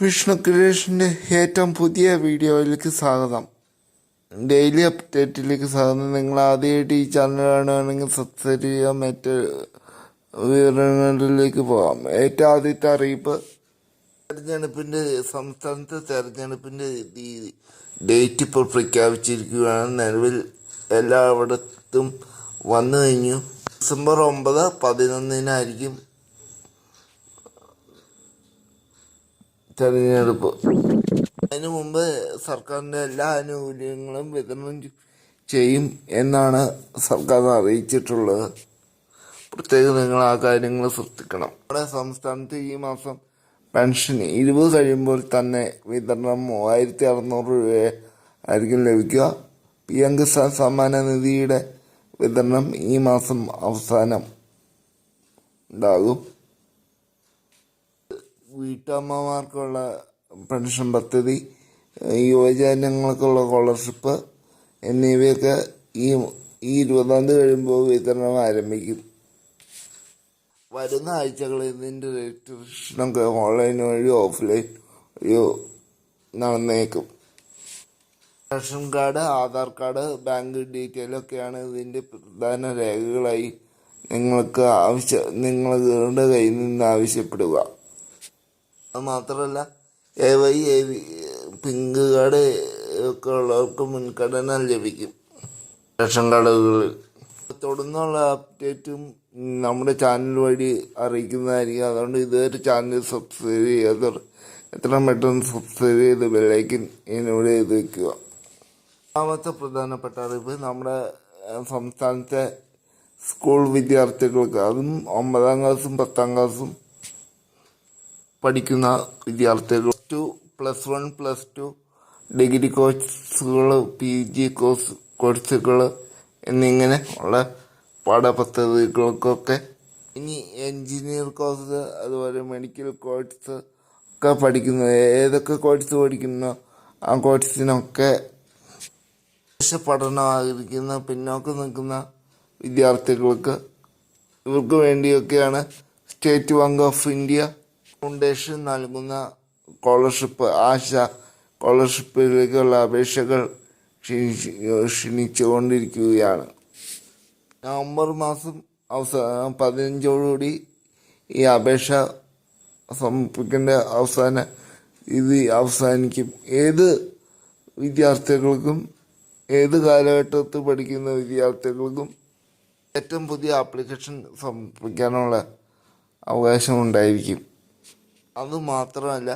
വിഷ്ണു ക്രിയേഷന്റെ ഏറ്റവും പുതിയ വീഡിയോയിലേക്ക് സ്വാഗതം. ഡെയിലി അപ്ഡേറ്റിലേക്ക് സ്വാഗതം. നിങ്ങൾ ആദ്യമായിട്ട് ഈ ചാനൽ കാണുകയാണെങ്കിൽ സബ്സ്ക്രൈബ് ചെയ്യുക മറ്റ് വിവരങ്ങളിലേക്ക് പോകാം. ഏറ്റവും ആദ്യത്തെ അറിയിപ്പ് തെരഞ്ഞെടുപ്പിന്റെ സംസ്ഥാനത്തെ തെരഞ്ഞെടുപ്പിന്റെ ഡേറ്റ് ഇപ്പോൾ പ്രഖ്യാപിച്ചിരിക്കുകയാണ്. നിലവിൽ എല്ലായിടത്തും വന്നു കഴിഞ്ഞു. ഡിസംബർ ഒമ്പത് പതിനൊന്നിനായിരിക്കും തെരഞ്ഞെടുപ്പ്. അതിനു മുമ്പ് സർക്കാരിന്റെ എല്ലാ ആനുകൂല്യങ്ങളും വിതരണം ചെയ്യും എന്നാണ് സർക്കാർ അറിയിച്ചിട്ടുള്ളത്. പ്രത്യേകം നിങ്ങൾ ആ കാര്യങ്ങൾ ശ്രദ്ധിക്കണം. നമ്മുടെ സംസ്ഥാനത്ത് ഈ മാസം പെൻഷൻ ഇരുപത് കഴിയുമ്പോൾ തന്നെ വിതരണം മൂവായിരത്തി അറുന്നൂറ് രൂപ ആയിരിക്കും ലഭിക്കുക. പി എം കിസാൻ സമ്മാന നിധിയുടെ വിതരണം ഈ മാസം അവസാനം ഉണ്ടാകും. വീട്ടമ്മമാർക്കുള്ള പെൻഷൻ പദ്ധതി യുവജനങ്ങൾക്കുള്ള സ്കോളർഷിപ്പ് എന്നിവയൊക്കെ ഈ ഈ ഇരുപതാം തീയതി കഴിയുമ്പോൾ വിതരണം ആരംഭിക്കും. വരുന്ന ആഴ്ചകളിൽ ഇതിന്റെ രജിസ്ട്രേഷനൊക്കെ ഓൺലൈൻ വഴി ഓഫ്ലൈൻ വഴിയോ നടന്നേക്കും. Ration card Aadhaar card bank detail ഒക്കെയാണ് ഇതിന്റെ പ്രധാന രേഖകളായി നിങ്ങൾക്ക് ആവശ്യ നിങ്ങളുടെ കയ്യിൽ നിന്ന് ആവശ്യപ്പെടുക. അത് മാത്രമല്ല A Y A V pink card ഒക്കെ ഉള്ളവർക്ക് മുൻഗണന ലഭിക്കും. റേഷൻ കാർഡുകളിൽ തുടർന്നുള്ള അപ്ഡേറ്റും നമ്മുടെ ചാനൽ വഴി അറിയിക്കുന്നതായിരിക്കും. അതുകൊണ്ട് ഇതുവരെ ചാനൽ സബ്സ്ക്രൈബ് ചെയ്യാത്തവർ എത്രയും പെട്ടെന്ന് സബ്സ്ക്രൈബ് ചെയ്ത് ബെല്ലൈക്കൻ എന്നോട് ചെയ്ത് വെക്കുക. രണ്ടാമത്തെ പ്രധാനപ്പെട്ട അറിവ് നമ്മുടെ സംസ്ഥാനത്തെ സ്കൂൾ വിദ്യാർത്ഥികൾക്ക്. അതും ഒമ്പതാം ക്ലാസ്സും പത്താം ക്ലാസ്സും പഠിക്കുന്ന വിദ്യാർത്ഥികൾ to plus one plus two degree കോഴ്സുകൾ പി ജി കോഴ്സ് കോഴ്സുകൾ എന്നിങ്ങനെ ഉള്ള പാഠപദ്ധതികൾക്കൊക്കെ ഇനി എൻജിനീയർ കോഴ്സ് അതുപോലെ മെഡിക്കൽ കോഴ്സ് ഒക്കെ പഠിക്കുന്നത് ഏതൊക്കെ കോഴ്സ് പഠിക്കുന്നോ? ആ കോഴ്സിനൊക്കെ പഠനം ആഗ്രഹിക്കുന്ന പിന്നോക്കം നിൽക്കുന്ന വിദ്യാർത്ഥികൾക്ക് ഇവർക്ക് വേണ്ടിയൊക്കെയാണ് State Bank of India Foundation നൽകുന്ന സ്കോളർഷിപ്പ് ആശ സ്കോളർഷിപ്പിലേക്കുള്ള അപേക്ഷകൾ ക്ഷണിച്ച് ക്ഷണിച്ചുകൊണ്ടിരിക്കുകയാണ്. നവംബർ മാസം അവസാന പതിനഞ്ചോടുകൂടി ഈ അപേക്ഷ സമർപ്പിക്കേണ്ട അവസാന ഇത് അവസാനിക്കും. ഏത് വിദ്യാർത്ഥികൾക്കും ഏത് കാലഘട്ടത്തിൽ പഠിക്കുന്ന വിദ്യാർത്ഥികൾക്കും ഏറ്റവും പുതിയ ആപ്ലിക്കേഷൻ സമർപ്പിക്കാനുള്ള അവകാശം ഉണ്ടായിരിക്കും അതുമാത്രമല്ല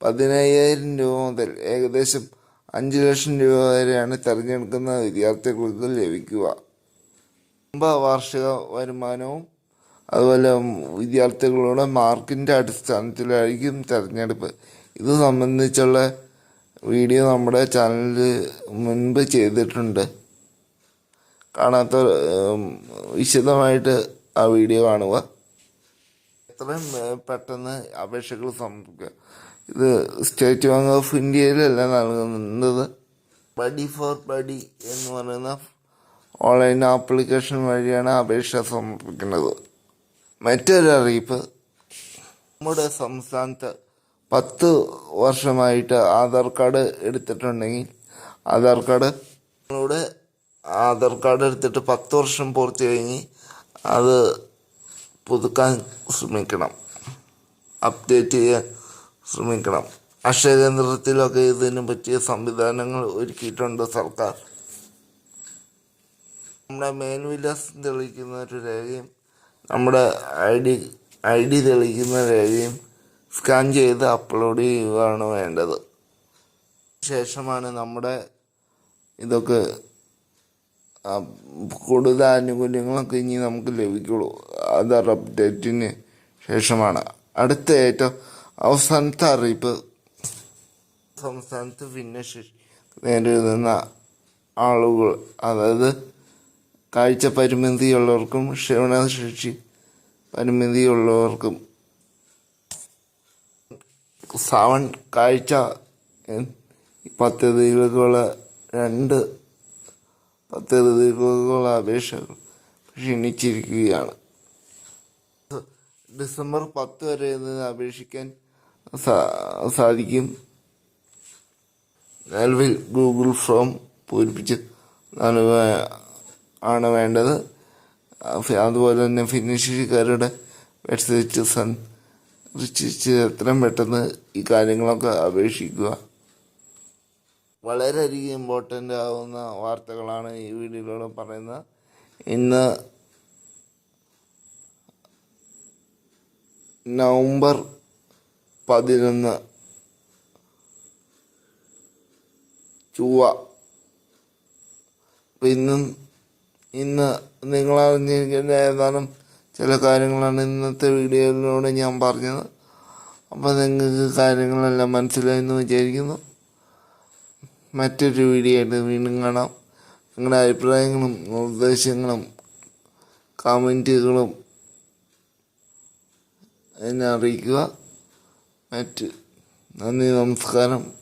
പതിനയ്യായിരം രൂപ മുതൽ ഏകദേശം അഞ്ച് ലക്ഷം രൂപ വരെയാണ് തിരഞ്ഞെടുക്കുന്ന വിദ്യാർത്ഥികൾക്ക് ലഭിക്കുക. കുടുംബ വാർഷിക വരുമാനവും അതുപോലെ വിദ്യാർത്ഥികളുടെ മാർക്കിന്റെ അടിസ്ഥാനത്തിലായിരിക്കും തിരഞ്ഞെടുപ്പ്. ഇത് സംബന്ധിച്ചുള്ള വീഡിയോ നമ്മുടെ ചാനലിൽ മുൻപ് ചെയ്തിട്ടുണ്ട്. കാണാത്ത വിശദമായിട്ട് ആ വീഡിയോ കാണുക. എത്രയും പെട്ടെന്ന് അപേക്ഷകൾ സമർപ്പിക്കുക ഇത് സ്റ്റേറ്റ് ബാങ്ക് ഓഫ് ഇന്ത്യയിലല്ല നൽകുന്നത്? ബഡി ഫോർ ബഡി എന്ന് പറയുന്ന ഓൺലൈൻ ആപ്ലിക്കേഷൻ വഴിയാണ് അപേക്ഷ സമർപ്പിക്കുന്നത്. മറ്റൊരറിയിപ്പ് നമ്മുടെ സംസ്ഥാനത്ത് പത്ത് വർഷമായിട്ട് ആധാർ കാർഡ് എടുത്തിട്ടുണ്ടെങ്കിൽ ആധാർ കാർഡ് നിങ്ങളുടെ ആധാർ കാർഡ് എടുത്തിട്ട് പത്ത് വർഷം പൂർത്തി കഴിഞ്ഞ് അത് പുതുക്കാൻ ശ്രമിക്കണം. അപ്ഡേറ്റ് ചെയ്യാൻ ശ്രമിക്കണം. അക്ഷയ കേന്ദ്രത്തിലൊക്കെ ഇതിന് പറ്റിയ സംവിധാനങ്ങൾ ഒരുക്കിയിട്ടുണ്ട് സർക്കാർ. നമ്മുടെ മേൽവിലാസം തെളിയിക്കുന്ന ഒരു രേഖയും നമ്മുടെ ഐ ഡി ഐ ഡി തെളിയിക്കുന്ന രേഖയും സ്കാൻ ചെയ്ത് അപ്ലോഡ് ചെയ്യുകയാണ് വേണ്ടത്. ശേഷമാണ് നമ്മുടെ ഇതൊക്കെ കൂടുതൽ ആനുകൂല്യങ്ങളൊക്കെ ഇനി നമുക്ക് ലഭിക്കുള്ളൂ. ആധാർ അപ്ഡേറ്റിന് ശേഷമാണ്. അടുത്ത ഏറ്റവും അവസാനത്തെ അറിയിപ്പ്. സംസ്ഥാനത്ത് ഭിന്നശേഷി നേരിടുന്ന ആളുകൾ അതായത് കാഴ്ച പരിമിതിയുള്ളവർക്കും ക്ഷീണശേഷി പരിമിതിയുള്ളവർക്കും സാവൺ കാഴ്ച പദ്ധതികൾക്കുള്ള രണ്ട് പദ്ധതികൾക്കുള്ള അപേക്ഷകൾ ക്ഷണിച്ചിരിക്കുകയാണ്. ഡിസംബർ പത്ത് വരെ ഇതിന് അപേക്ഷിക്കാൻ സാധിക്കും. നിലവിൽ ഗൂഗിൾ ഫോം പൂരിപ്പിച്ച് ആണ് വേണ്ടത്. അതുപോലെ തന്നെ ഭിന്നശേഷിക്കാരുടെ വെബ്സൈറ്റ് സന്ദർശിച്ച് എത്രയും പെട്ടെന്ന് ഈ കാര്യങ്ങളൊക്കെ അപേക്ഷിക്കുക. വളരെയധികം ഇമ്പോർട്ടന്റ് ആവുന്ന വാർത്തകളാണ് ഈ വീഡിയോയിലൂടെ പറയുന്നത്. ഇന്ന് നവംബർ പതിനൊന്ന്. ചൊവ്വ. ഇന്നും ഇന്ന് നിങ്ങൾ അറിഞ്ഞിരിക്കേണ്ട ഏതാനും ചില കാര്യങ്ങളാണ് ഇന്നത്തെ വീഡിയോയിലൂടെ ഞാൻ പറഞ്ഞത്. അപ്പോൾ നിങ്ങൾക്ക് കാര്യങ്ങളെല്ലാം മനസ്സിലായെന്ന് വിചാരിക്കുന്നു. മറ്റൊരു വീഡിയോ ആയിട്ട് വീണ്ടും കാണാം. നിങ്ങളുടെ അഭിപ്രായങ്ങളും നിർദ്ദേശങ്ങളും കമന്റുകളും എന്നെ അറിയിക്കുക. മറ്റ് നന്ദി നമസ്കാരം.